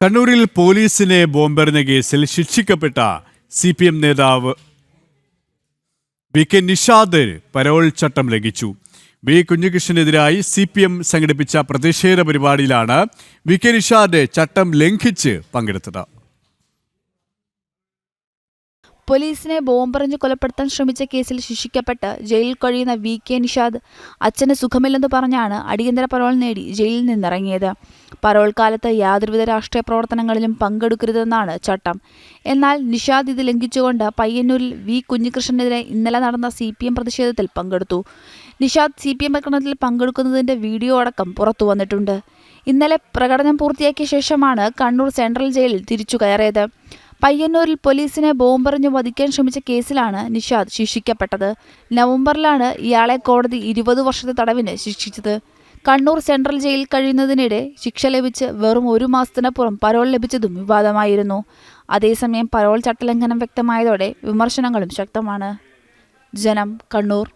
കണ്ണൂരിൽ പോലീസിനെ ബോംബെറിഞ്ഞ കേസിൽ ശിക്ഷിക്കപ്പെട്ട സി പി എം നേതാവ് വി കെ നിഷാദ് പരോൾ ചട്ടം ലംഘിച്ചു. വി കുഞ്ഞികൃഷ്ണനെതിരായി സി പി എം സംഘടിപ്പിച്ച പ്രതിഷേധ പരിപാടിയിലാണ് വി കെ നിഷാദ് ചട്ടം ലംഘിച്ച് പങ്കെടുത്തത്. പോലീസിനെ ബോംബെറിഞ്ഞ് കൊലപ്പെടുത്താൻ ശ്രമിച്ച കേസിൽ ശിക്ഷിക്കപ്പെട്ട് ജയിലിൽ കഴിയുന്ന വി കെ നിഷാദ് അച്ഛന് സുഖമില്ലെന്ന് പറഞ്ഞാണ് അടിയന്തര പരോൾ നേടി ജയിലിൽ നിന്നിറങ്ങിയത്. പരോൾ കാലത്ത് യാതൊരുവിധ രാഷ്ട്രീയ പ്രവർത്തനങ്ങളിലും പങ്കെടുക്കരുതെന്നാണ് ചട്ടം. എന്നാൽ നിഷാദ് ഇത് ലംഘിച്ചുകൊണ്ട് പയ്യന്നൂരിൽ വി കുഞ്ഞികൃഷ്ണനെതിരെ ഇന്നലെ നടന്ന സി പി എം പ്രതിഷേധത്തിൽ പങ്കെടുത്തു. നിഷാദ് സി പി എം പ്രകടനത്തിൽ പങ്കെടുക്കുന്നതിന്റെ വീഡിയോ അടക്കം പുറത്തു വന്നിട്ടുണ്ട്. ഇന്നലെ പ്രകടനം പൂർത്തിയാക്കിയ ശേഷമാണ് കണ്ണൂർ സെൻട്രൽ ജയിലിൽ തിരിച്ചു കയറിയത്. പയ്യന്നൂരിൽ പോലീസിനെ ബോംബെറിഞ്ഞ് വധിക്കാൻ ശ്രമിച്ച കേസിലാണ് നിഷാദ് ശിക്ഷിക്കപ്പെട്ടത്. നവംബറിലാണ് ഇയാളെ കോടതി ഇരുപത് വർഷത്തെ തടവിന് ശിക്ഷിച്ചത്. കണ്ണൂർ സെൻട്രൽ ജയിലിൽ കഴിയുന്നതിനിടെ ശിക്ഷ ലഭിച്ച് വെറും ഒരു മാസത്തിനപ്പുറം പരോൾ ലഭിച്ചതും വിവാദമായിരുന്നു. അതേസമയം പരോൾ ചട്ടലംഘനം വ്യക്തമായതോടെ വിമർശനങ്ങളും ശക്തമാണ്. ജനം കണ്ണൂർ